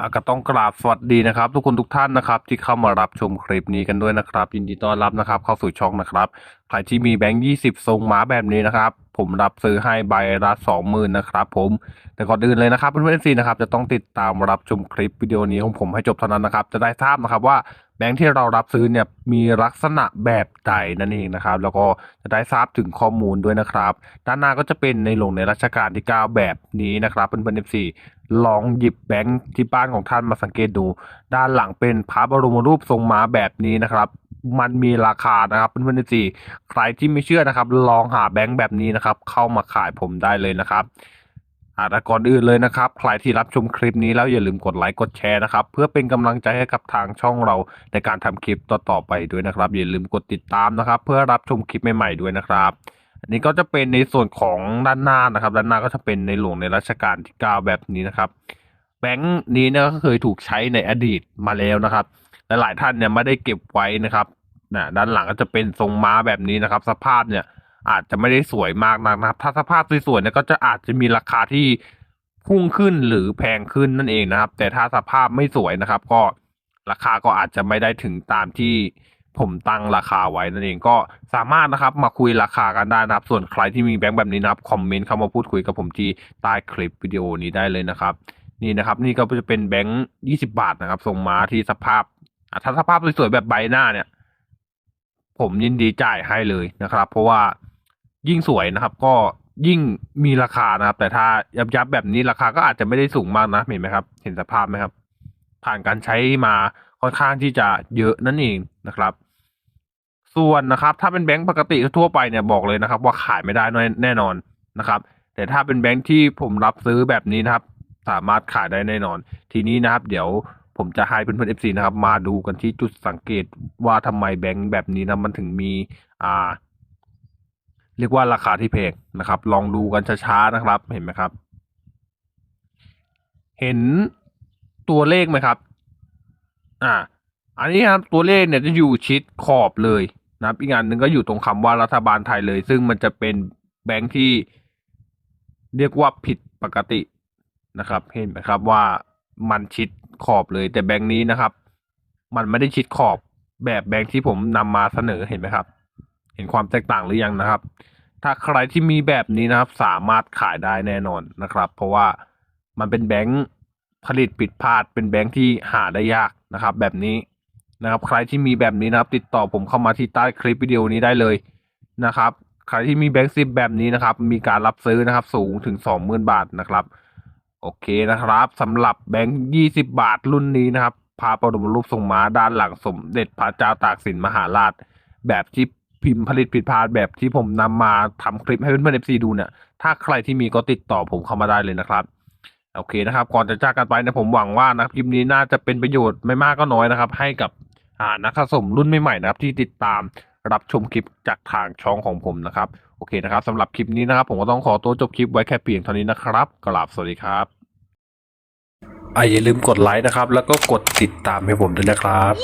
อะก็ต้องกราบสวัสดีนะครับ ทุกคนทุกท่านนะครับที่เข้ามารับชมคลิปนี้กันด้วยนะครับ ยินดีต้อนรับนะครับ เข้าสู่ช่องนะครับใครที่มีแบงค์ยี่สิบทรงหมาแบบนี้นะครับ ผมรับซื้อให้ใบละสองหมื่นนะครับผมแต่ก่อนอื่นเลยนะครับเพื่อนๆซีนะครับจะต้องติดตามรับชมคลิปวิดีโอนี้ของผมให้จบเท่านั้นนะครับ จะได้ทราบนะครับว่าแบงค์ที่เรารับซื้อเนี่ยมีลักษณะแบบใดนั่นเองนะครับ แล้วก็จะได้ทราบถึงข้อมูลด้วยนะครับ ด้านหน้าก็จะเป็นในหลวงในรัชกาลที่ 9 แบบนี้นะครับเพื่อนๆเอฟซีลองหยิบแบงค์ที่บ้านของท่านมาสังเกตดู ด้านหลังเป็นพระบรมรูปทรงม้าแบบนี้นะครับ มันมีราคานะครับเพื่อนๆเอฟซีใครที่ไม่เชื่อนะครับ ลองหาแบงค์แบบนี้นะครับ เข้ามาขายผมได้เลยนะครับอาแต่ก่อนอื่นเลยนะครับ ใครที่รับชมคลิปนี้แล้วอย่าลืมกดไลค์กดแชร์นะครับ เพื่อเป็นกำลังใจให้กับทางช่องเราในการทำคลิปต่อๆไปด้วยนะครับ อย่าลืมกดติดตามนะครับ เพื่อรับชมคลิปใหม่ๆด้วยนะครับอันนี้ก็จะเป็นในส่วนของด้านหน้านะครับ ด้านหน้าก็จะเป็นในหลวงในรัชกาลที่ 9 แบบนี้นะครับ แบงค์นี้นี่ยก็เคยถูกใช้ในอดีตมาแล้วนะครับ ลหลายท่านเนี่ยไม่ได้เก็บไว้นะครับนะด้านหลังก็จะเป็นทรงม้าแบบนี้นะครับ สภาพเนี่ยอาจจะไม่ได้สวยมากนักนะครับ ถ้าสภาพสวยๆเนี่ยก็จะอาจจะมีราคาที่พุ่งขึ้นหรือแพงขึ้นนั่นเองนะครับ แต่ถ้าสภาพไม่สวยนะครับ ก็ราคาก็อาจจะไม่ได้ถึงตามที่ผมตั้งราคาไว้นั่นเองก็สามารถนะครับมาคุยราคากันได้นะครับ ส่วนใครที่มีแบงค์แบบนี้นะครับคอมเมนต์เข้ามาพูดคุยกับผมที่ใต้คลิปวิดีโอนี้ได้เลยนะครับ นี่นะครับ นี่ก็จะเป็นแบงค์ยี่สิบาทนะครับส่งม้าที่สภาพ ถ้าสภาพสวยๆแบบใบหน้าเนี่ย ผมยินดีจ่ายให้เลยนะครับ เพราะว่ายิ่งสวยนะครับ ก็ยิ่งมีราคานะครับ แต่ถ้ายับยับแบบนี้ราคาก็อาจจะไม่ได้สูงมากนะเห็นไหมครับ เห็นสภาพไหมครับ ผ่านการใช้มาค่อนข้างที่จะเยอะนั่นเองนะครับ ส่วนนะครับ ถ้าเป็นแบงก์ปกติทั่วไปเนี่ยบอกเลยนะครับ ว่าขายไม่ได้แน่นอนนะครับ แต่ถ้าเป็นแบงก์ที่ผมรับซื้อแบบนี้นะครับ สามารถขายได้แน่นอน ทีนี้นะครับ เดี๋ยว ผมจะให้เพื่อนๆ FC นะครับ มาดูกันที่จุดสังเกตว่าทำไมแบงก์แบบนี้นะมันถึงมีอ่า เรียกว่าราคาที่แพงนะครับ ลองดูกันช้าๆนะครับเห็นไหมครับ เห็นตัวเลขไหมครับ อ่า อันนี้ครับตัวเลขเนี่ยจะอยู่ชิดขอบเลยนะครับอีกอันหนึ่งก็อยู่ตรงคำว่ารัฐบาลไทยเลย ซึ่งมันจะเป็นแบงค์ที่เรียกว่าผิดปกตินะครับ เห็นไหมครับว่ามันชิด ขอบเลย แต่แบงค์นี้นะครับ มันไม่ได้ชิดขอบแบบแบงค์ที่ผมนำมาเสนอเห็นไหมครับ เห็นความแตกต่างหรือยังนะครับ ถ้าใครที่มีแบบนี้นะครับ สามารถขายได้แน่นอนนะครับ เพราะว่ามันเป็นแบงค์ผลิตผิดพลาดเป็นแบงค์ที่หาได้ยากนะครับ แบบนี้นะครับ ใครที่มีแบบนี้นะครับ ติดต่อผมเข้ามาที่ใต้คลิปวิดีโอนี้ได้เลยนะครับ ใครที่มีแบงค์ซิปแบบนี้นะครับ มีการรับซื้อนะครับ สูงถึงสองหมื่นบาทนะครับ โอเคนะครับสำหรับแบงค์ยี่สิบาทรุ่นนี้นะครับพาประดมรูปทรงม้าด้านหลังสมเด็จพระเจ้าตากสินมหาราช แบบที่พิมพ์ผลิตผิดพลาดแบบที่ผมนำมาทำคลิปให้เพื่อนๆเอฟซีดูเนี่ย ถ้าใครที่มีก็ติดต่อผมเข้ามาได้เลยนะครับ โอเคนะครับ ก่อนจะจากกันไปนะผมหวังว่านะครับคลิปนี้น่าจะเป็นประโยชน์ไม่มากก็น้อยนะครับ ให้กับอ่านักสะสมรุ่นใหม่ๆนะครับที่ติดตาม รับชมคลิปจากทางช่องของผมนะครับ โอเคนะครับสำหรับคลิปนี้นะครับ ผมก็ต้องขอตัวจบคลิปไว้แค่เพียงเท่านี้นะครับกราบสวัสดีครับอะอย่าลืมกดไลค์นะครับ แล้วก็กดติดตามให้ผมด้วยนะครับ